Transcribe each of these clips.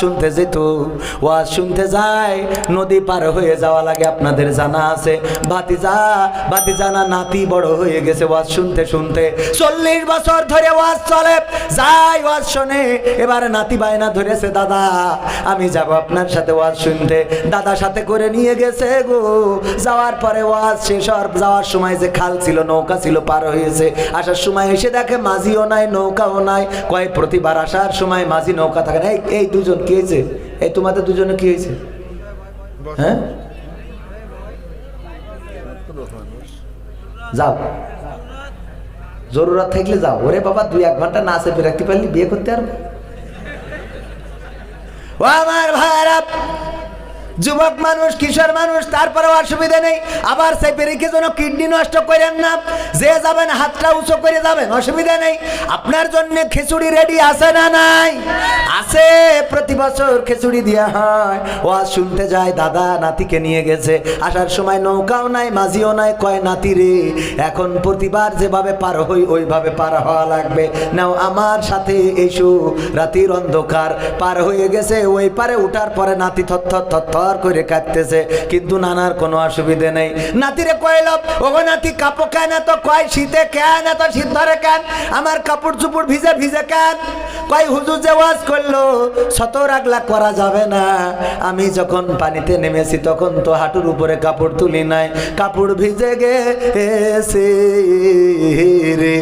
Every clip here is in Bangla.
শুনতে যেত। শুনতে যায়, নদী পার হয়ে যাওয়া লাগে, আপনাদের জানা আছে। ভাতিজা ভাতিজানা নাতি বড় হয়ে গেছে শুনতে শুনতে। চল্লিশ বছর ধরে চলে শোনে। নাতি বায়না ধরেছে, দাদা, আমি যাব আপনার সাথে ওয়াজ শুনতে। দাদা সাথে করে নিয়ে গেছে গো। যাওয়ার পরে ওয়াজ শেষ হওয়ার, যাওয়ার সময় যে খাল ছিল, নৌকা ছিল, পার হয়েছে। আসার সময় এসে দেখে মাঝিও নাই, নৌকাও নাই। কয় প্রতিবার আসার সময় মাঝি নৌকা থাকে। এই এই দুজন কি হয়েছে? এই তোমাদের দুজনে কি হয়েছে? হ্যাঁ? যাও। জরুরত থাকলে যাও। ওরে বাবা, দুই এক ঘণ্টা না চেপে রাখতে পারলি, বিয়ে করতে পারবে? আমার ভাইরা যুবক মানুষ, কিশোর মানুষ, তারপরেও অসুবিধা নেই। আবার সেই পেরিকে যেন কিডনি নষ্ট করেন না, যে যাবেন, হাতটা উঁচু করে যাবেন, অসুবিধা নেই। আপনার জন্য খিচুড়ি রেডি আছে না নাই? আছে, প্রতি বছর খিচুড়ি দেওয়া হয়। ও শুনতে যায়, দাদা নাতিকে নিয়ে গেছে। আসার সময় নৌকাও নাই, মাঝিও নাই, কয়, নাতি রে, এখন প্রতিবার যেভাবে পার হই, ওইভাবে পার হওয়া লাগবে। নাও আমার সাথে এসো। রাতির অন্ধকার পার হয়ে গেছে, ওই পারে উঠার পরে নাতি থর থর করে কাঁদতেছে, কিন্তু নানার কোনো অসুবিধে নেই। নাতিরে কইল, ওগো নাতি, কাপড় কেন তো কয়, শীতে কেন এত শীত ধরে কেন? আমার কাপড় চুপড় ভিজে ভিজে কেন? কয়, হুজুর যে ওয়াজ করল শত রাগলা করা যাবে না। আমি যখন পানিতে নেমেছি, তখন তো হাঁটুর উপরে কাপড় তুলি নাই। কাপড় ভিজে গেছে রে।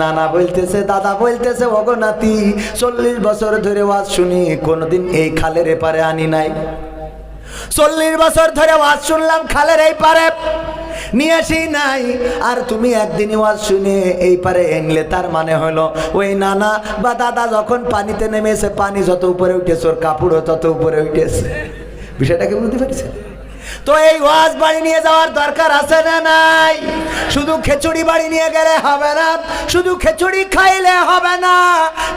নানা বলতেছে, দাদা বলতেছে, ওগো নাতি, চল্লিশ বছর ধরে ওয়াজ শুনি, কোনোদিন এই খালের এপারে আনি নাই। চল্লিশ বছর ধরে ওয়াজ শুনলাম খালের এই পারে। নিয়ে আসি নাই। আর তুমি একদিন ওয়াজ শুনে এই পারে এনলে, তার মানে হলো, ওই নানা বা দাদা যখন পানিতে নেমেছে, পানি যত উপরে উঠেছে, ওর কাপড়ও তত উপরে উঠেছে। বিষয়টাকে বুঝতে পেরেছে তো এই ওয়াজ বাড়ি নিয়ে যাওয়ার দরকার আছে না নাই? শুধু খিচুড়ি বাড়ি নিয়ে গেলে হবে না, শুধু খিচুড়ি খাইলে হবে না।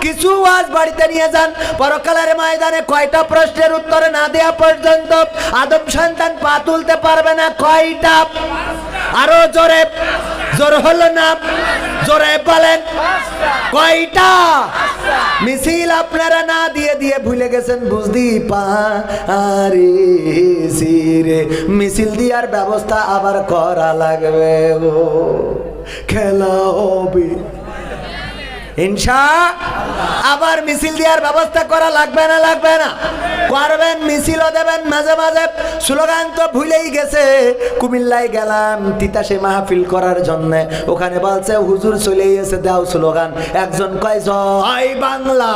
কিছু আজ বাড়িতে নিয়ে যান। পরকালের ময়দানে কয়টা প্রশ্নের উত্তর না দেওয়া পর্যন্ত আদম সন্তান পা তুলতে পারবে না। কয়টা? আরও জোরে। জোর হলো না? জোরে বলেন। কয়টা? মিছিল আপনারা না দিয়ে দিয়ে ভুলে গেছেন বুঝদি পারে রে মিছিল দিয়ার ব্যবস্থা আবার করা লাগবে ও। খেলা হবে। ইনশা আবার মিছিল দেওয়ার ব্যবস্থা করা লাগবে না লাগবে না। করবেন, মিছিলও দেবেন, মাঝে মাঝে। স্লোগান তো ভুলেই গেছে। কুমিল্লায় গেলাম তিতাসে মাহফিল করার জন্য। ওখানে বলছে, হুজুর চলে গেছে দাও স্লোগান। একজন কয়, জয় বাংলা।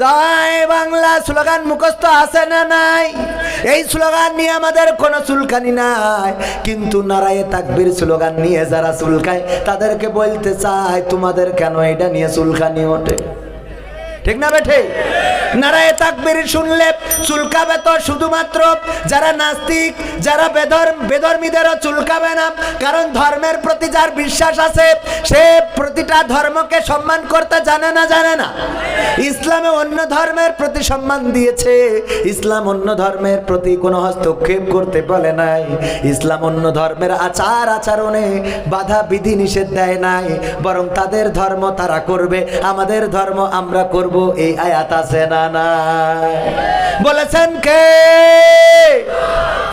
জয় বাংলা স্লোগান মুখস্থ আছে না নাই? এই স্লোগান নিয়ে আমাদের কোনো চুলকানি নাই। কিন্তু নারায়ে তাকবির স্লোগান নিয়ে যারা চুলকায়, তাদেরকে বলতে চায়, তোমাদের কেন এটা নিয়ে চুলকানি ওঠে? ঠিক না বেঠে নারায়ে তাকবীর শুনলে চুলকাবে তো শুধুমাত্র যারা নাস্তিক, যারা বেদর বেদর্মীদেরও চুলকাবে না। কারণ ধর্মের প্রতি যার বিশ্বাস আছে, সে প্রতিটা ধর্মকে সম্মান করতে জানে না জানে না। ইসলামে অন্য ধর্মের প্রতি সম্মান দিয়েছে। ইসলাম অন্য ধর্মের প্রতি কোনো হস্তক্ষেপ করতে বলে নাই। ইসলাম অন্য ধর্মের আচার আচরণে বাধা বিধি নিষেধ দেয় নাই। বরং তাদের ধর্ম তারা করবে, আমাদের ধর্ম আমরা করব এই আয়াত আছে না না বলেছেন কে?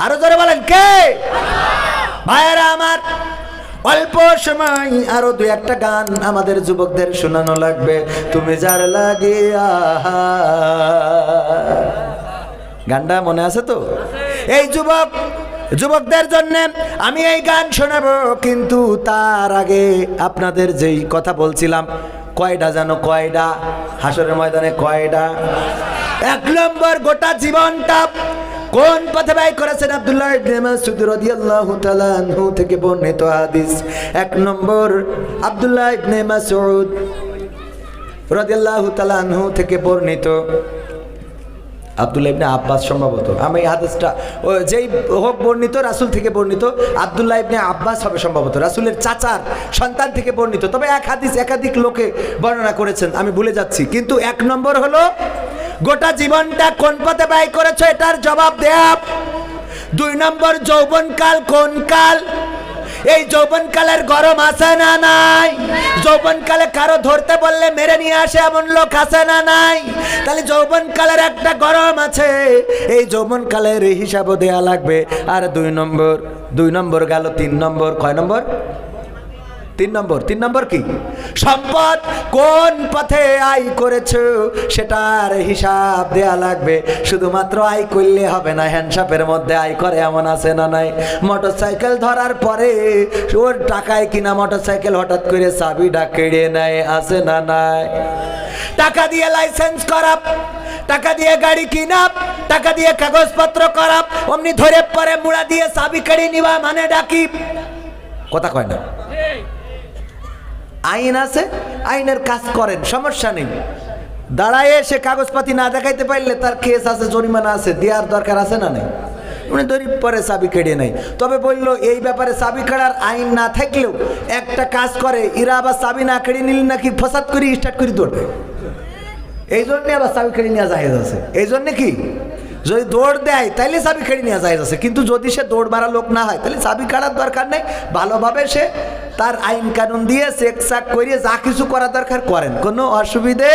আরও জোরে বলেন, কে? ভাইয়েরা আমার, অল্প সময় আরও দু একটা গান আমাদের যুবকদের শোনানো লাগবে। তুমি যার লাগে গানটা মনে আছে তো? এই যুবক, যুবকদের জন্য আমি এই গান শোনাবো, কিন্তু তার আগে আপনাদের যেই কথা বলছিলাম কয়টা জানো কয়টা হাসরের ময়দানে কয়টা এক নম্বর গোটা জীবনটা কোন পথে ব্যয় করেছেন আব্দুল্লাহ মাসউদ আনহু থেকে বর্ণিত হাদিস। এক নম্বর আব্দুল্লাহ মাসউদ রাদিয়াল্লাহু তাআলা আনহু থেকে বর্ণিত। আব্দুল্লাহ ইবনে আব্বাস সম্ভবত। আমি হাদিসটা যেই হোক বর্ণিত, রাসূল থেকে বর্ণিত, আব্দুল্লাহ ইবনে আব্বাস হবে সম্ভবত। রাসুলের চাচার সন্তান থেকে বর্ণিত। তবে এক হাদিস একাধিক লোকে বর্ণনা করেছেন, আমি ভুলে যাচ্ছি। কিন্তু এক নম্বর হলো, গোটা জীবনটা কোন পথে ব্যয় করেছ এটার জবাব দেয়া। দুই নম্বর, যৌবনকাল কোন কাল? এই যৌবনকালের গরম আছে না নাই? যৌবনকালে কারও ধরতে বললে মেরে নিয়ে আসে এমন লোক আছে না নাই? তাহলে যৌবনকালের একটা গরম আছে। এই যৌবনকালের হিসাবও দেয়া লাগবে। আর দুই নম্বর দুই নম্বর গেল তিন নম্বর, কয় নম্বর? তিন নম্বর তিন নম্বর কি? সম্পদ কোন পথে আয় করেছ সেটার হিসাব দেয়া লাগবে। শুধুমাত্র আয় করলে হবে না হ্যান্ডসাপের মধ্যে আয় করে এমন আছে না নাই? মোটর সাইকেল ধরার পরে ওর টাকায় কিনা মোটর সাইকেল হঠাৎ করে চাবিটা কেড়ে নেয়, আছে না নাই? টাকা দিয়ে লাইসেন্স করা টাকা দিয়ে গাড়ি কিনা টাকা দিয়ে কাগজপত্র করা অমনি ধরে পরে মুড়া দিয়ে চাবি কেড়ে নিবা মানে ডাকি কথা কয় না। আইন আছে, আইনের কাজ করেন, সমস্যা নেই। দাঁড়ায় এসে কাগজপাতি না দেখাইতে পারলে তার কেস আছে, জরিমানা আছে, দেওয়ার দরকার আছে না নেই? উনি ধরি পরে চাবি কেড়ে নেই তবে বলল, এই ব্যাপারে চাবি কাড়ার আইন না থাকলেও একটা কাজ করে এরা আবার চাবি না কেড়ে নিলে নাকি ফসাদ করে, স্টার্ট করে দৌড়বে? এই জন্যে আবার চাবি কেড়ে নেওয়া যায় আছে। এই জন্যে কি? যদি দৌড় দেয়, তাইলে চাবি কেড়ে নেওয়া যায় আছে। কিন্তু যদি সে দৌড় মারা লোক না হয় তাহলে চাবি কাড়ার দরকার নেই। ভালোভাবে সে তার আইন কানুন দিয়ে চেক চাক করিয়ে যা কিছু করা দরকার করেন। কোনো অসুবিধে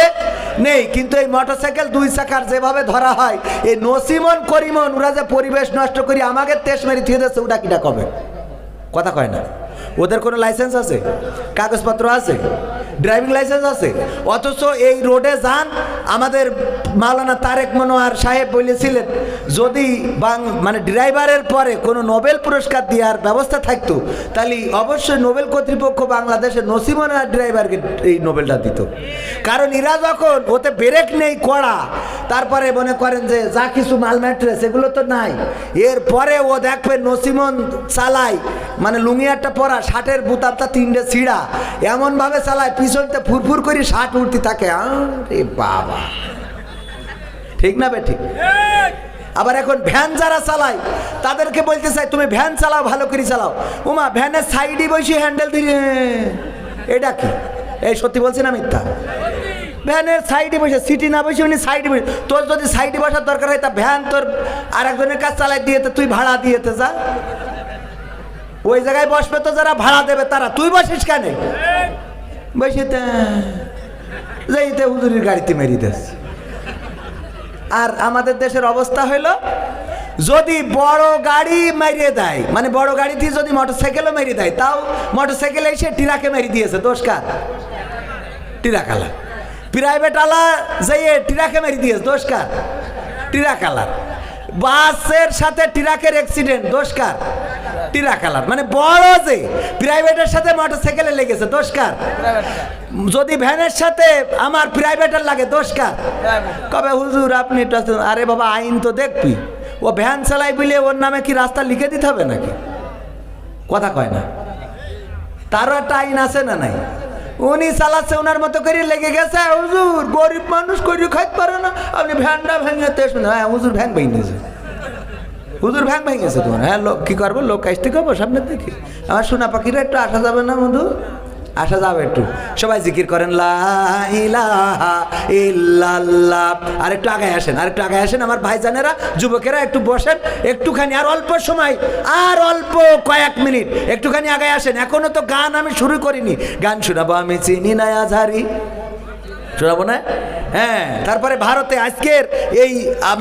নেই। কিন্তু এই মোটরসাইকেল দুই চাকার যেভাবে ধরা হয়, এই নসিমন, করিমন, ওরা যে পরিবেশ নষ্ট করি, আমাকে তেস মেরি থিয়ে দিয়েছে, ওটা কিটা কবে? কথা কয় না। ওদের কোনো লাইসেন্স আছে? কাগজপত্র আছে? ড্রাইভিং লাইসেন্স আছে? অথচ এই রোডে যান, আমাদের মাওলানা তারেক মনোয়ার সাহেব বলেছিলেন, যদি বাং মানে ড্রাইভারের পরে কোনো নোবেল পুরস্কার দেওয়ার ব্যবস্থা থাকতো, তাহলে অবশ্যই নোবেল কর্তৃপক্ষ বাংলাদেশের নসিমনা ড্রাইভারকে এই নোবেলটা দিত। কারণ এরা যখন ওতে ব্রেক নেই কড়া, তারপরে মনে করেন যে যা কিছু মাল ম্যাট্রেস এগুলো তো নাই। এরপরে ও দেখবে নসিমন চালায় মানে লুঙ্গিয়ারটা পরা শার্টের বুতাবটা তিনটে ছিঁড়া। এমনভাবে চালায় পিছনতে ফুরফুর করে শার্ট উঠতে থাকে। আরে বাবা। ঠিক না বে ঠিক আবার এখন ভ্যান যারা চালায়, তাদেরকে বলতে চাই, তুমি ভ্যান চালাও, ভালো করে চালাও। উমা, ভ্যানের সাইডে বসে হ্যান্ডেল দিয়ে এটা কি? এই সত্যি বলছি না মিথ্যা? ভ্যানের সাইডে বসে, সিটি না বসে উনি সাইডে বসে, তোর যদি সাইডে বসার দরকার হয়, তা ভ্যান তোর আর একজনের কাজ চালাই দিয়েতে তুই ভাড়া দিয়েতে যা। ওই জায়গায় বসবে তো যারা ভাড়া দেবে তারা। তুই বসিস কেন? বসে হুজুরির গাড়িতে মেরি দেস। আর আমাদের দেশের অবস্থা হইল, যদি বড় গাড়ি মেরিয়ে দেয় মানে বড় গাড়িতে যদি মোটর সাইকেলও মেরিয়ে দেয়, তাও মোটর সাইকেল এসে টিরাকে মেরি দিয়েছে দোষকার টিরাকালা প্রাইভেট আলা যাইয়ে টিরাকে মেরি দিয়েছে দোষকার টিরাকালার বাসের সাথে টিরাকের অ্যাক্সিডেন্ট দোষকার টিরাকালার মানে বড় যে প্রাইভেটের সাথে মোটর সাইকেলে লেগেছে দোষকার যদি ভ্যানের সাথে আমার প্রাইভেটের লাগে দোষকার কবে হুজুর আপনি আরে বাবা, আইন তো দেখবি। ও ভ্যান চালাই বলে ওর নামে কি রাস্তা লিখে দিতে হবে নাকি? কথা কয় না। তারও একটা আইন আছে না নাই? উনি চালাচ্ছে ওনার মতো করে লেগে গেছে। হুজুর, গরিব মানুষ করে খাইতে পারে না। আপনি ভ্যানটা ভেঙে হ্যাঁ হুজুর ভ্যান ভেঙেছে হুজুর ভ্যান গেছে তোমার। হ্যাঁ লোক কী করব? লোক আসতে করব সামনে দেখি আমার সোনা পাখিরা একটু আসা যাবে না, বন্ধু? আসা যাবে একটু। সবাই জিকির করেন আর একটু আগায় আসেন, আর একটু আগায় আসেন। আমার ভাইজানেরা, যুবকেরা একটু বসেন। একটুখানি, আর অল্প সময়, আর অল্প কয়েক মিনিট। একটুখানি আগায় আসেন। এখনও তো গান আমি শুরু করিনি। গান শোনাবো আমি চিনি না আঝারি শোনাবো না? হ্যাঁ তারপরে ভারতে আজকের এই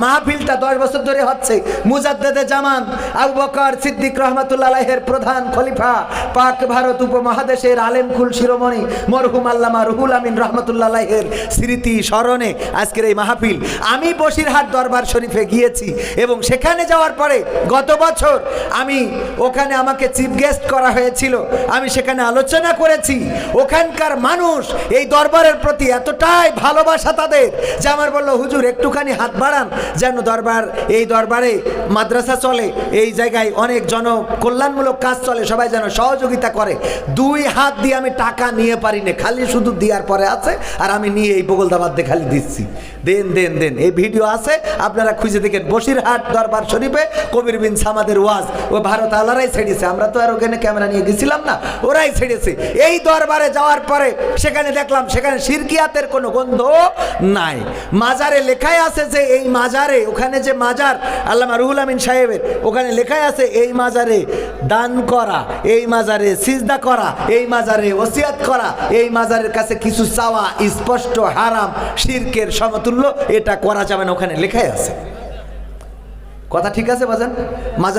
মাহফিলটা দশ বছর ধরে হচ্ছে। মুজাদ্দেদে জামান, আবু বকর সিদ্দিক রহমাতুল্লাহের প্রধান খলিফা, পাক ভারত উপমহাদেশের আলেমকুল শিরোমণি, মরহুম আল্লামা রুহুল আমিন রহমতুল্লাহের স্মৃতি স্মরণে আজকের এই মাহফিল। আমি বসিরহাট দরবার শরীফে গিয়েছি এবং সেখানে যাওয়ার পরে গত বছর আমি ওখানে আমাকে চিফ গেস্ট করা হয়েছিল। আমি সেখানে আলোচনা করেছি। ওখানকার মানুষ এই দরবারের প্রতি এতটাই ভালোবাসা তাদের যে আমার বলল, হুজুর, একটুখানি হাত বাড়ান। যেন দরবার, এই দরবারে মাদ্রাসা চলে, এই জায়গায় অনেক জন কল্যাণমূলক কাজ চলে, সবাই যেন সহযোগিতা করে। দুই হাত দিয়ে আমি টাকা নিয়ে পারি না খালি শুধু দেওয়ার পরে আছে, আর আমি নিয়ে এই বগলদাবাদ খালি দিচ্ছি। দেন দেন দেন, এই ভিডিও আছে, আপনারা খুঁজে দেখেন বসিরহাট দরবার শরীফে কবির বিন সামাদের ওয়াজ। ও ভারত আলারাই ছেড়েছে, আমরা তো আর ওখানে ক্যামেরা নিয়ে গেছিলাম না, ওরাই ছেড়েছে। এই দরবারে যাওয়ার পরে সেখানে দেখলাম, সেখানে সিরকিয়াতের কোনো গন্ধ নাই। মাজারে লেখাই আছে যে এই মাজারে, ওখানে যে মাজার, আল্লামা রুহুল আমিন সাহেবের, ওখানে লেখাই আছে এই মাজারে দান করা, এই মাজারে সিজদা করা, এই মাজারে ওসিয়াত করা, এই মাজারের কাছে কিছু চাওয়া স্পষ্ট, হারাম, শিরকের সমতুল্য, এটা করা যাবে না, ওখানে লেখাই আছে। কথা ঠিক আছে বাজান? মাজার